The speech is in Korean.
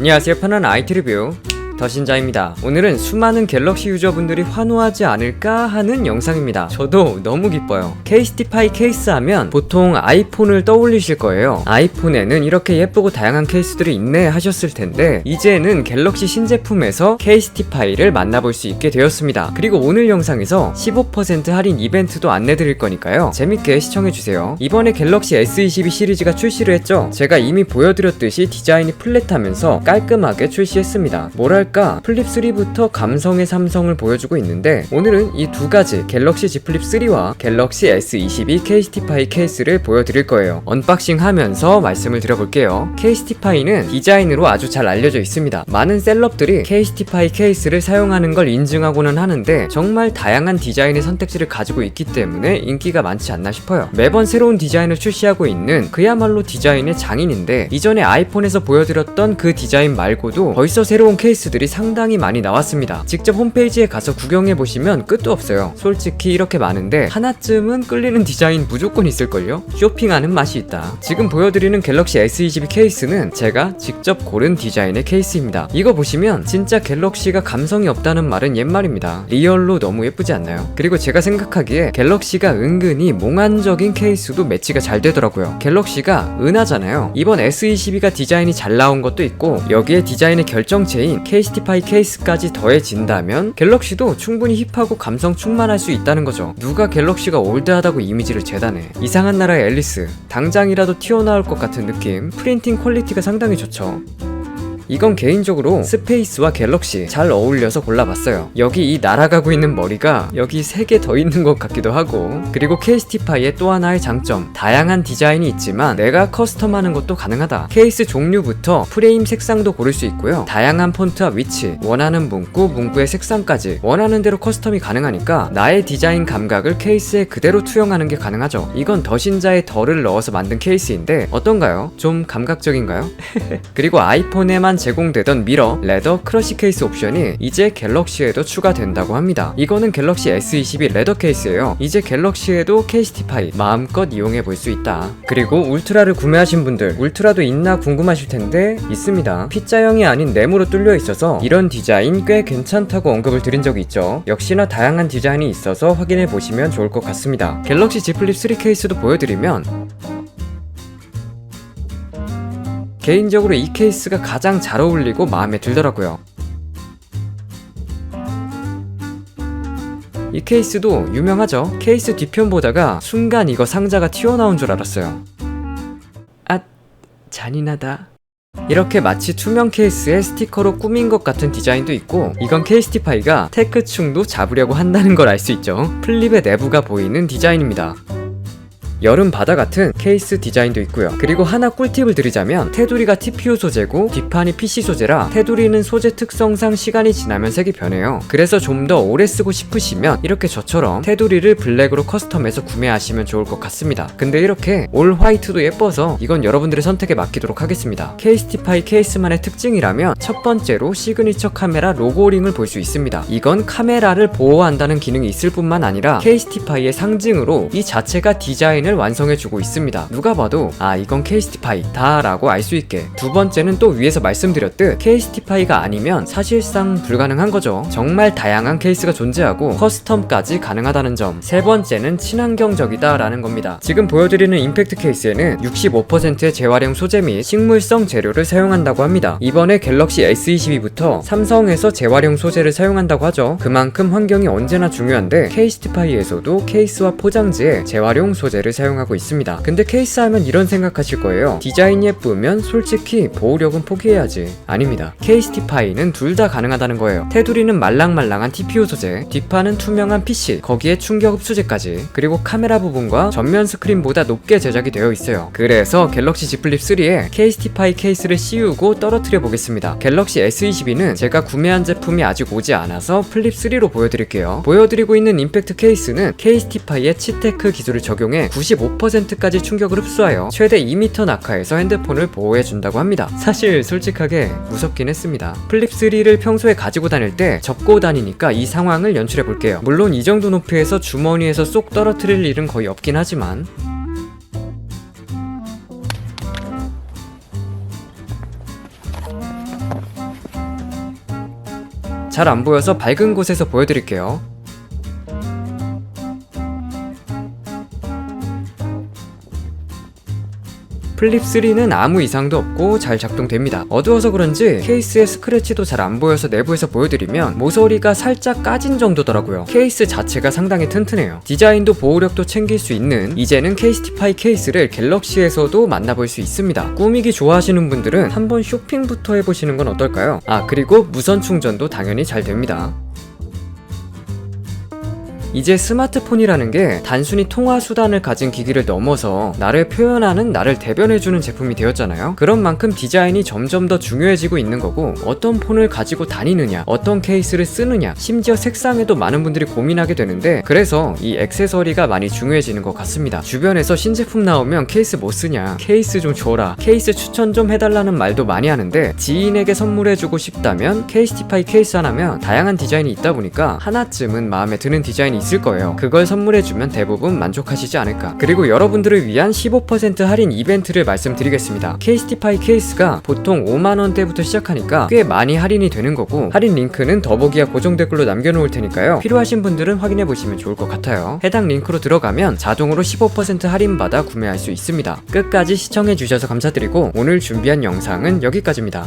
안녕하세요. 편한 IT 리뷰 더신자입니다. 오늘은 수많은 갤럭시 유저분들이 환호하지 않을까 하는 영상입니다. 저도 너무 기뻐요. 케이스티파이 케이스 하면 보통 아이폰을 떠올리실 거예요. 아이폰에는 이렇게 예쁘고 다양한 케이스들이 있네 하셨을 텐데 이제는 갤럭시 신제품에서 케이스티파이를 만나볼 수 있게 되었습니다. 그리고 오늘 영상에서 15% 할인 이벤트도 안내드릴 거니까요. 재밌게 시청해주세요. 이번에 갤럭시 S22 시리즈가 출시를 했죠. 제가 이미 보여드렸듯이 디자인이 플랫하면서 깔끔하게 출시했습니다. 뭐랄까 플립 3부터 감성의 삼성을 보여주고 있는데 오늘은 이 두 가지 갤럭시 Z 플립 3와 갤럭시 S22 케이스티파이 케이스를 보여드릴 거예요. 언박싱 하면서 말씀을 드려볼게요. 케이스티파이는 디자인으로 아주 잘 알려져 있습니다. 많은 셀럽들이 케이스티파이 케이스를 사용하는 걸 인증하고는 하는데 정말 다양한 디자인의 선택지를 가지고 있기 때문에 인기가 많지 않나 싶어요. 매번 새로운 디자인을 출시하고 있는 그야말로 디자인의 장인인데 이전에 아이폰에서 보여드렸던 그 디자인 말고도 벌써 새로운 케이스들이 상당히 많이 나왔습니다. 직접 홈페이지에 가서 구경해 보시면 끝도 없어요. 솔직히 이렇게 많은데 하나쯤은 끌리는 디자인 무조건 있을걸요? 쇼핑하는 맛이 있다. 지금 보여드리는 갤럭시 S22 케이스는 제가 직접 고른 디자인의 케이스입니다. 이거 보시면 진짜 갤럭시가 감성이 없다는 말은 옛말입니다. 리얼로 너무 예쁘지 않나요? 그리고 제가 생각하기에 갤럭시가 은근히 몽환적인 케이스도 매치가 잘 되더라고요. 갤럭시가 은하잖아요. 이번 S22가 디자인이 잘 나온 것도 있고 여기에 디자인의 결정체인 케이스 티파이 케이스까지 더해진다면 갤럭시도 충분히 힙하고 감성 충만할 수 있다는 거죠. 누가 갤럭시가 올드하다고 이미지를 재단해. 이상한 나라의 앨리스. 당장이라도 튀어나올 것 같은 느낌. 프린팅 퀄리티가 상당히 좋죠. 이건 개인적으로 스페이스와 갤럭시 잘 어울려서 골라봤어요. 여기 이 날아가고 있는 머리가 여기 세개더 있는 것 같기도 하고 그리고 케이스티파이의 또 하나의 장점 다양한 디자인이 있지만 내가 커스텀하는 것도 가능하다. 케이스 종류부터 프레임 색상도 고를 수 있고요. 다양한 폰트와 위치, 원하는 문구, 문구의 색상까지 원하는 대로 커스텀이 가능하니까 나의 디자인 감각을 케이스에 그대로 투영하는 게 가능하죠. 이건 더신자의 덜을 넣어서 만든 케이스인데 어떤가요? 좀 감각적인가요? 그리고 아이폰에만 제공되던 미러, 레더, 크러쉬 케이스 옵션이 이제 갤럭시에도 추가된다고 합니다. 이거는 갤럭시 S22 레더 케이스예요. 이제 갤럭시에도 케이스티파이 마음껏 이용해 볼 수 있다. 그리고 울트라를 구매하신 분들, 울트라도 있나 궁금하실 텐데 있습니다. 피자형이 아닌 네모로 뚫려 있어서 이런 디자인 꽤 괜찮다고 언급을 드린 적이 있죠. 역시나 다양한 디자인이 있어서 확인해 보시면 좋을 것 같습니다. 갤럭시 Z 플립 3 케이스도 보여드리면 개인적으로 이 케이스가 가장 잘 어울리고 마음에 들더라고요. 이 케이스도 유명하죠. 케이스 뒤편 보다가 순간 이거 상자가 튀어나온 줄 알았어요. 아, 잔인하다. 이렇게 마치 투명 케이스에 스티커로 꾸민 것 같은 디자인도 있고 이건 케이스티파이가 테크충도 잡으려고 한다는 걸 알 수 있죠. 플립의 내부가 보이는 디자인입니다. 여름 바다 같은 케이스 디자인도 있고요. 그리고 하나 꿀팁을 드리자면 테두리가 TPU 소재고 뒷판이 PC 소재라 테두리는 소재 특성상 시간이 지나면 색이 변해요. 그래서 좀 더 오래 쓰고 싶으시면 이렇게 저처럼 테두리를 블랙으로 커스텀해서 구매하시면 좋을 것 같습니다. 근데 이렇게 올 화이트도 예뻐서 이건 여러분들의 선택에 맡기도록 하겠습니다. 케이스티파이 케이스만의 특징이라면 첫 번째로 시그니처 카메라 로고링을 볼 수 있습니다. 이건 카메라를 보호한다는 기능이 있을 뿐만 아니라 케이스티파이의 상징으로 이 자체가 디자인을 완성해주고 있습니다. 누가 봐도 아 이건 케이스티파이 다 라고 알 수 있게 두 번째는 또 위에서 말씀드렸듯 케이스티파이가 아니면 사실상 불가능한 거죠. 정말 다양한 케이스가 존재하고 커스텀까지 가능하다는 점. 세 번째는 친환경적이다 라는 겁니다. 지금 보여드리는 임팩트 케이스에는 65%의 재활용 소재 및 식물성 재료를 사용한다고 합니다. 이번에 갤럭시 S22부터 삼성에서 재활용 소재를 사용한다고 하죠. 그만큼 환경이 언제나 중요한데 케이스티파이에서도 케이스와 포장지에 재활용 소재를 사용하고 있습니다. 근데 케이스 하면 이런 생각하실 거예요. 디자인 예쁘면 솔직히 보호력은 포기해야지. 아닙니다. 케이스 티파이는 둘 다 가능하다는 거예요. 테두리는 말랑말랑한 TPU 소재, 뒷판은 투명한 PC, 거기에 충격 흡수제까지, 그리고 카메라 부분과 전면 스크린보다 높게 제작이 되어 있어요. 그래서 갤럭시 Z 플립 3에 케이스 티파이 케이스를 씌우고 떨어뜨려 보겠습니다. 갤럭시 S22는 제가 구매한 제품이 아직 오지 않아서 플립 3로 보여드릴게요. 보여드리고 있는 임팩트 케이스는 케이스 티파이의 치테크 기술을 적용해 95%까지 충격을 흡수하여 최대 2m 낙하에서 핸드폰을 보호해준다고 합니다. 사실 솔직하게 무섭긴 했습니다. 플립 3를 평소에 가지고 다닐 때 접고 다니니까 이 상황을 연출해 볼게요. 물론 이 정도 높이에서 주머니에서 쏙 떨어뜨릴 일은 거의 없긴 하지만 잘안 보여서 밝은 곳에서 보여드릴게요. 플립 3는 아무 이상도 없고 잘 작동됩니다. 어두워서 그런지 케이스의 스크래치도 잘 안 보여서 내부에서 보여드리면 모서리가 살짝 까진 정도더라고요. 케이스 자체가 상당히 튼튼해요. 디자인도 보호력도 챙길 수 있는 이제는 케이스티파이 케이스를 갤럭시에서도 만나볼 수 있습니다. 꾸미기 좋아하시는 분들은 한번 쇼핑부터 해보시는 건 어떨까요? 아 그리고 무선 충전도 당연히 잘 됩니다. 이제 스마트폰이라는 게 단순히 통화 수단을 가진 기기를 넘어서 나를 표현하는 나를 대변해주는 제품이 되었잖아요. 그런 만큼 디자인이 점점 더 중요해지고 있는 거고 어떤 폰을 가지고 다니느냐, 어떤 케이스를 쓰느냐, 심지어 색상에도 많은 분들이 고민하게 되는데 그래서 이 액세서리가 많이 중요해지는 것 같습니다. 주변에서 신제품 나오면 케이스 못 쓰냐, 케이스 좀 줘라, 케이스 추천 좀 해달라는 말도 많이 하는데 지인에게 선물해주고 싶다면 케이스티파이 케이스 하나면 다양한 디자인이 있다 보니까 하나쯤은 마음에 드는 디자인이 있을 거예요. 그걸 선물해주면 대부분 만족하시지 않을까. 그리고 여러분들을 위한 15% 할인 이벤트를 말씀드리겠습니다. 케이스티파이 케이스가 보통 5만원대부터 시작하니까 꽤 많이 할인이 되는 거고 할인 링크는 더보기와 고정 댓글로 남겨놓을 테니까요. 필요하신 분들은 확인해보시면 좋을 것 같아요. 해당 링크로 들어가면 자동으로 15% 할인받아 구매할 수 있습니다. 끝까지 시청해주셔서 감사드리고 오늘 준비한 영상은 여기까지입니다.